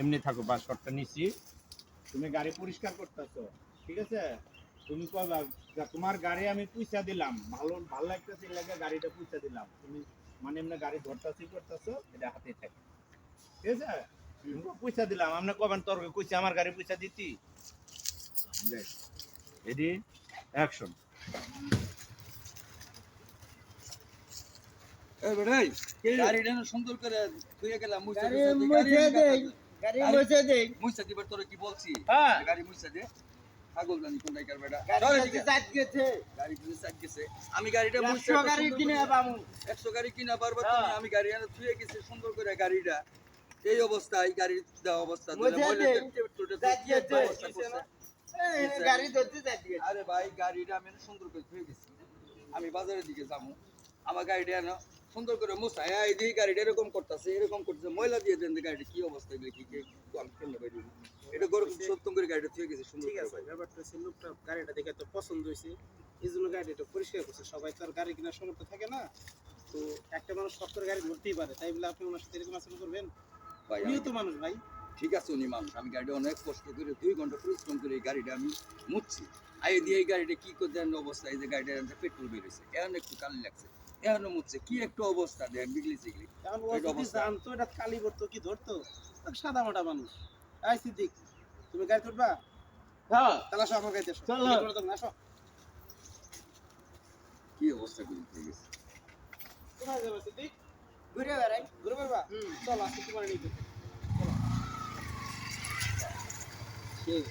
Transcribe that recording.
এমনি থাকো বা শর্টটা নিচ্ছি তুমি গাড়ি পরিষ্কার করতেছো ঠিক আছে? তুমি কবা তোমার গাড়ি আমি পয়সা দিলাম ভালো ভালো লাগতেছে এই লাগে গাড়িটা পয়সা দিলাম। তুমি মানে এমনি গাড়ি ধরতাছি করতেছো এটা হাতে থাকে। ঠিক আছে? পয়সা দিলাম। আমরা কবেন তোর কইছি আমার গাড়ি পয়সা দিতি? এডি অ্যাকশন এই বেটাই গাড়িটা সুন্দর করে ধুয়ে গেলাম মুছে দেই। গাড়ি মুছে দেই মুইসা দিবার তোরে কি বলছি? হ্যাঁ। গাড়ি মুইসা দে। পাগল জানি কোন ডাইকার বেটা। গাড়ি চল কাছে এদিকে। চাট গেছে। গাড়ি কিছু সাইড গেছে। আমি গাড়িটা মুইসা একশো গাড়ি কিনে পাবো 100 গাড়ি কিনা পারবা। তুমি আমি গাড়ি এনে ধুয়ে গেছি সুন্দর করে গাড়িটা। এই অবস্থায় গাড়ির দেওয়া অবস্থা গাড়ি আরে ভাই গাড়িটা আমি সুন্দর করে ধুয়ে গেছি। আমি বাজারের দিকে যাব। আমার গাড়িটা সুন্দর করে মুছাই এই দিয়ে গাড়িটা এরকম করতেছে এরকম করতেছে ময়লা দিয়ে দেন গাড়িটা কি অবস্থা এগুলো? কি আমি বাইরে এটা গরম সত্যম করে গাড়িটা থুয়ে গেছে সুন্দর ঠিক আছে ব্যাপারটা হচ্ছে লোকটা গাড়িটা দেখে তো পছন্দ হয়েছে এই জন্য গাড়িটা পরিষ্কার করছে। সবাই তো আর গাড়ি কেনার সমর্থ থাকে না তো একটা মানুষ করে গাড়ি ধরতেই পারে। তাই বলে আপনি ওনার সাথে এরকম আচরণ করবেন? ভাই উনিও আমি- তো মানুষ ভাই। ঠিক আছে উনি মানুষ। আমি গাড়িটা অনেক কষ্ট করে দুই ঘণ্টা পরিশ্রম করে এই গাড়িটা আমি মুছছি। আই দিয়ে এই গাড়িটা কি করে দেন অবস্থা? এই যে গাড়িটা পেট্রোল বেরোছে এখন একটু কালি লাগছে। এখনও মুছছে কি একটু অবস্থা দেখ বিগলি চিগলি এখন ও যদি জানতো এটা কালি করতো কি ধরতো? সাদা মোটা মানুষ। আই সিদ্দিক তুমি গাড়ি তুলবা হ্যাঁ। তাহলে আসো আমার গাড়িতে আসো। চলো। আসো। কি অবস্থা করে হয়ে গেছে কোথায় যাবে সিদ্দিক? ঘুরে বেড়াই ঘুরে পারবা চল আজকে তোমার শেষ।